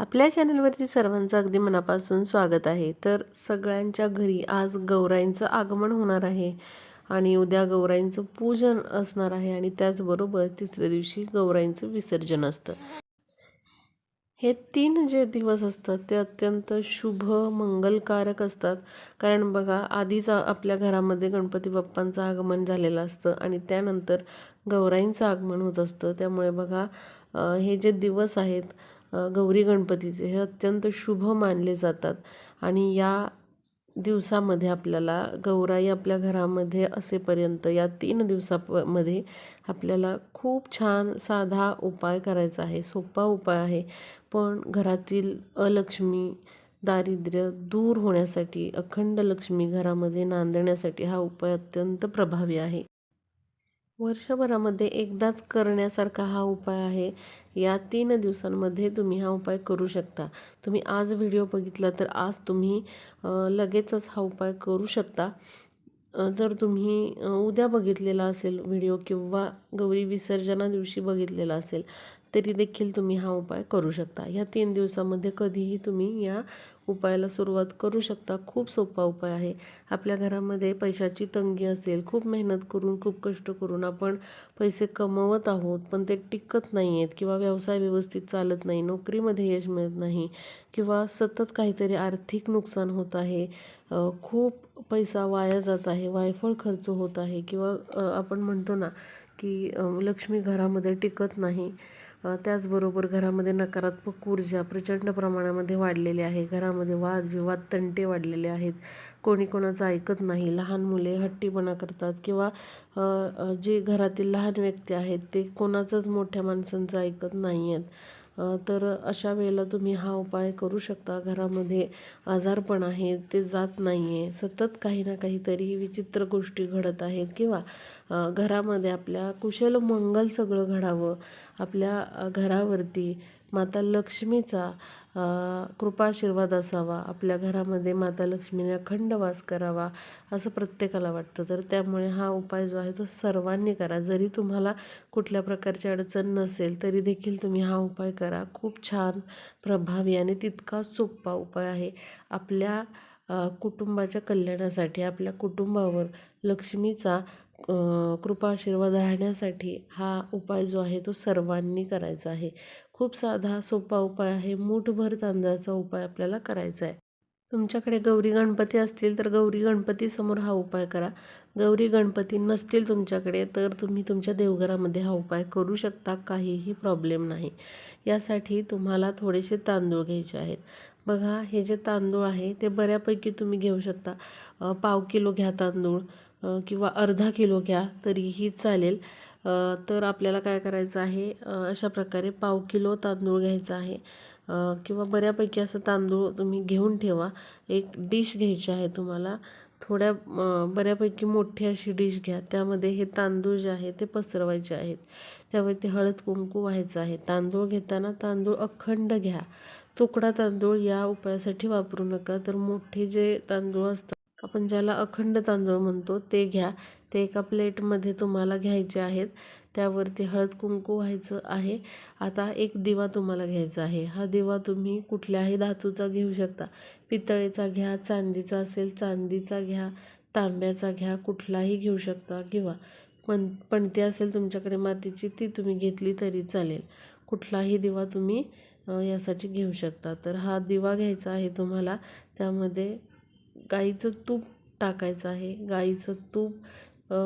आपल्या चॅनलवरती सर्वांचं अगदी मनापासून स्वागत आहे. तर सगळ्यांच्या घरी आज गौराईंचं आगमन होणार आहे आणि उद्या गौराईंचं पूजन असणार आहे आणि त्याचबरोबर तिसऱ्या दिवशी गौराईंचं विसर्जन असतं. हे तीन जे दिवस असतात ते अत्यंत शुभ मंगलकारक असतात. कारण बघा आधीच आपल्या घरामध्ये गणपती बाप्पांचं आगमन झालेलं असतं आणि त्यानंतर गौराईंचं आगमन होत असतं. त्यामुळे बघा हे जे दिवस आहेत गौरी गणपतीचे हे अत्यंत शुभ मानले जातात. आणि या दिवसामध्ये आपल्याला गौराई आपल्या घरामध्ये असेपर्यंत या तीन दिवसामध्ये आपल्याला खूप छान साधा उपाय करायचा आहे सोपा उपाय आहे. पण घरातील अलक्ष्मी दारिद्र्य दूर होण्यासाठी अखंड लक्ष्मी घरामध्ये नांदण्यासाठी हा उपाय अत्यंत प्रभावी आहे. वर्षभरामध्ये एकदाच करण्यासारखा हा उपाय आहे. या तीन दिवसांमध्ये तुम्ही हा उपाय करू शकता. तुम्ही आज व्हिडिओ बघितला तर आज तुम्ही लगेचच हा उपाय करू शकता. जर तुम्ही उद्या बघितलेला असेल व्हिडिओ किंवा गौरी विसर्जना दिवशी बघितलेला असेल तरी देखील तुम्ही हा उपाय करू शकता. ह्या तीन दिवसामध्ये कधीही तुम्ही या उपायाला सुरुवात करू शकता. खूप सोपा उपाय आहे. आपल्या घरामध्ये पैशाची तंगी असेल खूप मेहनत करून खूप कष्ट करून आपण पैसे कमवत आहोत पण ते टिकत नाही आहेत किंवा व्यवसाय व्यवस्थित चालत नाही नोकरीमध्ये यश मिळत नाही किंवा सतत काहीतरी आर्थिक नुकसान होत आहे खूप पैसा वाया जात आहे वायफळ खर्च होत आहे किंवा आपण म्हणतो ना की लक्ष्मी घरामध्ये टिकत नाही त्याचबरोबर घरामध्ये नकारात्मक ऊर्जा प्रचंड प्रमाणामध्ये वाढलेली आहे घरामध्ये वादविवाद तंटे वाढलेले आहेत कोणी कोणाचं ऐकत नाही लहान मुले हट्टीपणा करतात किंवा जे घरातील लहान व्यक्ती आहेत ते कोणाचंच मोठ्या माणसांचं ऐकत नाही आहेत तर अशा वेळेला तुम्ही हा उपाय करू शकता. घरामध्ये आजारपण आहे ते जात नाही आहे सतत काही ना काहीतरी विचित्र गोष्टी घडत आहेत किंवा घरामध्ये आपल्या कुशल मंगल सगळं घडावं. आपल्या घरावरती माता लक्ष्मीचा कृपाशीर्वाद असावा आपल्या घरामध्ये माता लक्ष्मीने अखंड वास करावा असं प्रत्येकाला वाटतं. तर त्यामुळे हा उपाय जो आहे तो सर्वांनी करा. जरी तुम्हाला कुठल्या प्रकारची अडचण नसेल तरी देखील तुम्ही हा उपाय करा. खूप छान प्रभावी आणि तितकाच सोपा उपाय आहे. आपल्या कुटुंबाच्या कल्याणासाठी आपल्या कुटुंबावर लक्ष्मीचा कृपा आशीर्वाद राहण्यासाठी हा उपाय जो आहे तो सर्वांनी करायचा आहे. खूप साधा सोपा उपाय आहे. मूठभर तांदळाचा उपाय आपल्याला करायचा आहे. तुमच्याकडे गौरी गणपती असतील तर गौरी गणपतीसमोर हा उपाय करा. गौरी गणपती नसतील तुमच्याकडे तर तुम्ही तुमच्या देवघरामध्ये हा उपाय करू शकता. काहीही प्रॉब्लेम नाही. यासाठी तुम्हाला थोडेसे तांदूळ घ्यायचे आहेत. बघा हे जे तांदूळ आहे ते बऱ्यापैकी तुम्ही घेऊ शकता. पाव किलो घ्या तांदूळ. किंवा अर्धा किलो घ्या तरीही चालेल. तर आपल्याला काय करायचं आहे? अशा प्रकारे पाव किलो तांदूळ घ्यायचा आहे. किंवा बऱ्यापैकी असं तांदूळ तुम्ही घेऊन ठेवा. एक डिश घ्यायची आहे तुम्हाला. थोड्या बऱ्यापैकी मोठी अशी डिश घ्या. त्यामध्ये हे तांदूळ जे आहे ते पसरवायचे आहेत. त्यावरती हळद कुंकू व्हायचं आहे. तांदूळ घेताना तांदूळ अखंड घ्या. तुकडा तांदूळ या उपायासाठी वापरू नका. तर मोठे जे तांदूळ असतात आपण ज्याला अखंड तांदूळ म्हणतो ते घ्या. ते एका प्लेटमध्ये तुम्हाला घ्यायचे आहेत. त्यावरती हळद कुंकू व्हायचं आहे. आता एक दिवा तुम्हाला घ्यायचा आहे. हा दिवा तुम्ही कुठल्याही धातूचा घेऊ शकता. पितळेचा घ्या चांदीचा असेल चांदीचा घ्या तांब्याचा घ्या कुठलाही घेऊ शकता किंवा पण पणती असेल तुमच्याकडे मातीची ती तुम्ही घेतली तरी चालेल. कुठलाही दिवा तुम्ही यासाठी घेऊ शकता. तर हा दिवा घ्यायचा आहे तुम्हाला. त्यामध्ये गाईचं तूप टाकायचं आहे. गाईचं तूप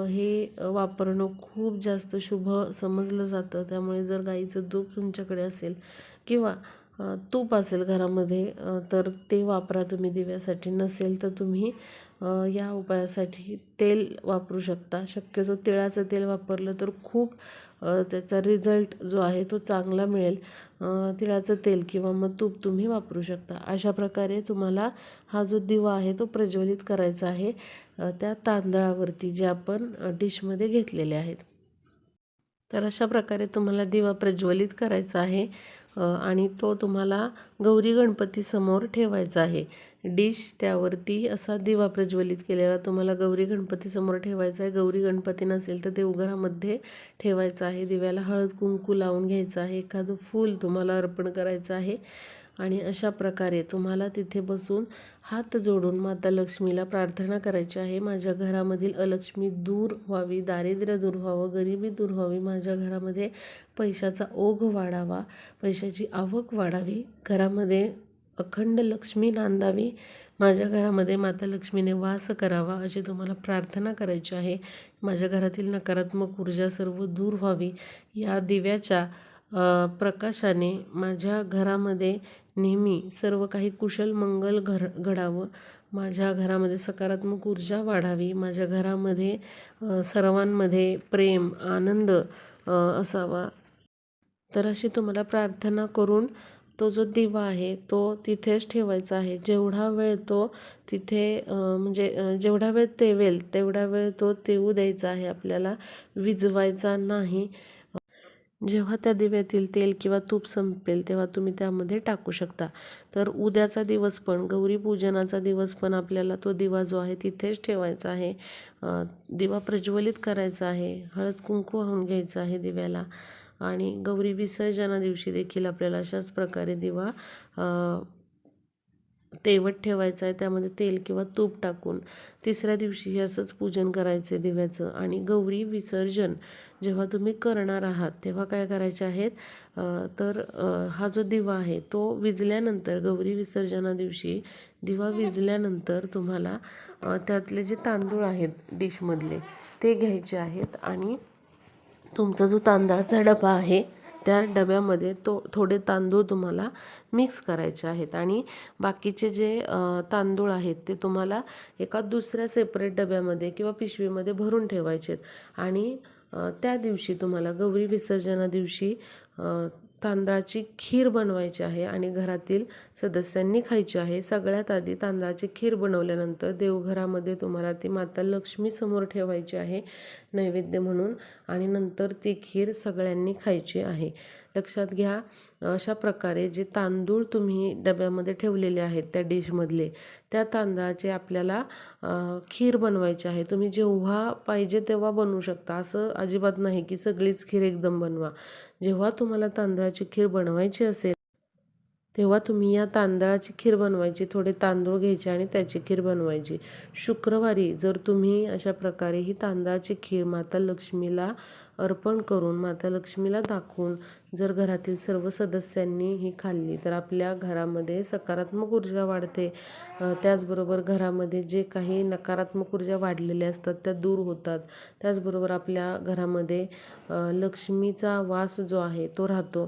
हे वापरणं खूप जास्त शुभ समजलं जातं. त्यामुळे जर गाईचं तूप तुमच्याकडे असेल किंवा तूप असेल घरामध्ये तर ते वापरा तुम्ही दिव्यासाठी. नसेल तर तुम्ही या उपायासाठी तेल वापरू शकता. शक्यतो तिळाचं तेल वापरलं तर खूप त्याचा रिझल्ट जो आहे तो चांगला मिळेल. तिळाचं तेल किंवा मग तूप तुम्ही वापरू शकता. अशा प्रकारे तुम्हाला हा जो दिवा आहे तो प्रज्वलित करायचा आहे त्या तांदळावरती जे आपण डिशमध्ये घेतलेले आहेत. तर अशा प्रकारे तुम्हाला दिवा प्रज्वलित करायचा आहे. आणि तो तुम्हाला गौरी गणपतीसमोर ठेवायचा आहे. डिश त्यावरती असा दिवा प्रज्वलित केलेला तुम्हाला गौरी गणपतीसमोर ठेवायचा आहे. गौरी गणपती नसेल तर देवघरामध्ये ठेवायचं आहे. दिव्याला हळद कुंकू लावून घ्यायचं आहे. एखादं फूल तुम्हाला अर्पण करायचं आहे. आणि अशा प्रकारे तुम्हाला तिथे बसून हात जोडून माता लक्ष्मीला प्रार्थना करायची आहे. माझ्या घरामधील अलक्ष्मी दूर व्हावी दारिद्र्य दूर व्हावं गरिबी दूर व्हावी माझ्या घरामध्ये पैशाचा ओघ वाढावा पैशाची आवक वाढावी घरामध्ये अखंड लक्ष्मी नांदावी माझ्या घरामध्ये माता लक्ष्मीने वास करावा अशी तुम्हाला प्रार्थना करायची आहे. माझ्या घरातील नकारात्मक ऊर्जा सर्व दूर व्हावी. या दिव्याच्या प्रकाशाने माझ्या घरामध्ये नेहमी सर्व काही कुशल मंगल घर घडावं. माझ्या घरामध्ये सकारात्मक ऊर्जा वाढावी. माझ्या घरामध्ये सर्वांमध्ये प्रेम आनंद असावा. तर अशी तुम्हाला प्रार्थना करून तो जो दिवा आहे तो तिथेच ठेवायचा आहे. जेवढा वेळ तो तिथे म्हणजे जेवढा वेळ तेवेल तेवढा वेळ तो तेवू द्यायचा आहे. आपल्याला विझवायचा नाही. जेव्हा त्या दिव्यातील तेल किंवा तूप संपेल तेव्हा तुम्ही त्यामध्ये टाकू शकता. तर उद्याचा दिवस पण गौरी पूजनाचा दिवस पण आपल्याला तो दिवा जो आहे तिथेच ठेवायचा आहे. दिवा प्रज्वलित करायचा आहे. हळद कुंकू वाहून घ्यायचं आहे दिव्याला. आणि गौरी विसर्जना दिवशी देखील आपल्याला अशाच प्रकारे दिवा तेवत ठेवायचं आहे त्यामध्ये तेल किंवा तूप टाकून. तिसऱ्या दिवशी हे असंच पूजन करायचं आहे दिव्याचं आणि गौरी विसर्जन जेव्हा तुम्ही करणार आहात तेव्हा काय करायचे आहेत? तर हा जो दिवा आहे तो विजल्यानंतर गौरी विसर्जना दिवशी दिवा विजल्यानंतर तुम्हाला त्यातले जे तांदूळ आहेत डिशमधले ते घ्यायचे आहेत. आणि तुमचा जो तांदळाचा डबा आहे त्या डब्यामध्ये तो थोडे तांदूळ तुम्हाला मिक्स करायचे आहेत. आणि बाकीचे जे तांदूळ आहेत ते तुम्हाला एका दुसऱ्या सेपरेट डब्यामध्ये किंवा पिशवीमध्ये भरून ठेवायचे आहेत. आणि त्या दिवशी तुम्हाला गौरी विसर्जना दिवशी तांदळाची खीर बनवायची आहे आणि घरातील सदस्यांनी खायची आहे. सगळ्यात आधी तांदळाची खीर बनवल्यानंतर देवघरामध्ये तुम्हाला ती माता लक्ष्मी समोर ठेवायची आहे. नैवेद्य म्हणून आणि नंतर ती खीर सगळ्यांनी खायची आहे. लक्षात घ्या. अशा प्रकारे जे तांदूळ तुम्ही डब्यामध्ये ठेवलेले आहेत त्या डिशमधले त्या तांदळाचे आपल्याला खीर बनवायची आहे. तुम्ही जेव्हा पाहिजे तेव्हा बनवू शकता. असं अजिबात नाही की सगळीच खीर एकदम बनवा. जेव्हा तुम्हाला तांदळाची खीर बनवायची असेल तेव्हा तुम्ही या तांदळाची खीर बनवायची थोडे तांदूळ घ्यायचे आणि त्याची खीर बनवायची. शुक्रवारी जर तुम्ही अशा प्रकारे ही तांदळाची खीर माता लक्ष्मीला अर्पण करून माता लक्ष्मीला दाखवून जर घरातील सर्व सदस्यांनी ही खाल्ली तर आपल्या घरामध्ये सकारात्मक ऊर्जा वाढते. त्याचबरोबर घरामध्ये जे काही नकारात्मक ऊर्जा वाढलेल्या असतात त्या दूर होतात. त्याचबरोबर आपल्या घरामध्ये लक्ष्मीचा वास जो आहे तो राहतो.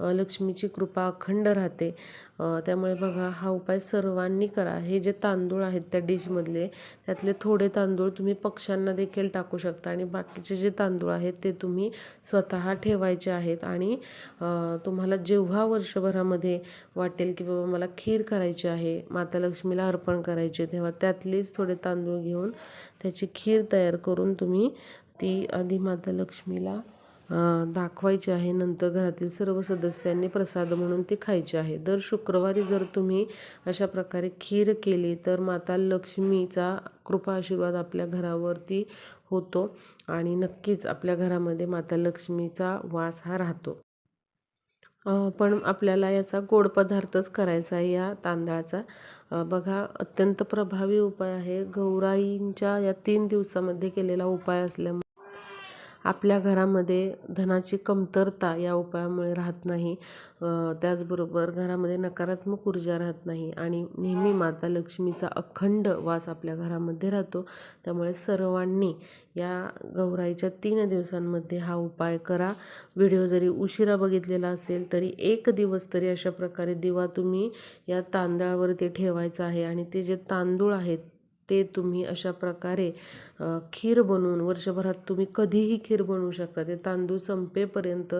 लक्ष्मीची कृपा अखंड राहते. त्यामुळे बघा हा उपाय सर्वांनी करा. हे जे तांदूळ आहेत त्या डिशमधले त्यातले थोडे तांदूळ तुम्ही पक्ष्यांना देखील टाकू शकता आणि बाकीचे जे तांदूळ आहेत ते तुम्ही स्वतः ठेवायचे आहेत. आणि तुम्हाला जेव्हा वर्षभरामध्ये वाटेल की बाबा मला खीर करायची आहे माता लक्ष्मीला अर्पण करायची तेव्हा त्यातलेच थोडे तांदूळ घेऊन त्याची खीर तयार करून तुम्ही ती आधी माता लक्ष्मीला दाखवायची आहे. नंतर घरातील सर्व सदस्यांनी प्रसाद म्हणून ती खायची आहे. दर शुक्रवारी जर तुम्ही अशा प्रकारे खीर केली तर माता लक्ष्मीचा कृपा आशीर्वाद आपल्या घरावरती होतो आणि नक्कीच आपल्या घरामध्ये माता लक्ष्मीचा वास हा राहतो. पण आपल्याला याचा गोड पदार्थच करायचा आहे या तांदळाचा. बघा अत्यंत प्रभावी उपाय आहे. गौराईंच्या या तीन दिवसामध्ये केलेला उपाय असल्यामुळे आपल्या घरामध्ये धनाची कमतरता या उपायामुळे राहत नाही. त्याचबरोबर घरामध्ये नकारात्मक ऊर्जा राहत नाही आणि नेहमी माता लक्ष्मीचा अखंड वास आपल्या घरामध्ये राहतो. त्यामुळे सर्वांनी या गौराईच्या तीन दिवसांमध्ये हा उपाय करा. व्हिडिओ जरी उशिरा बघितलेला असेल तरी एक दिवस तरी अशा प्रकारे दिवा तुम्ही या तांदळावरती ठेवायचा आहे आणि ते जे तांदूळ आहेत ते तुम्ही अशा प्रकारे खीर बनवून वर्षभरात तुम्ही कधीही खीर बनवू शकता. ते तांदूळ संपेपर्यंत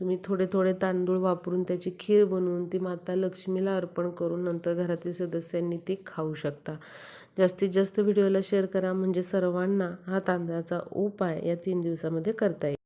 तुम्ही थोडे थोडे तांदूळ वापरून त्याची खीर बनवून ती माता लक्ष्मीला अर्पण करून नंतर घरातील सदस्यांनी ती खाऊ शकता. जास्तीत जास्त व्हिडिओला शेअर करा. म्हणजे सर्वांना हा तांदळाचा उपाय या तीन दिवसामध्ये करता येईल.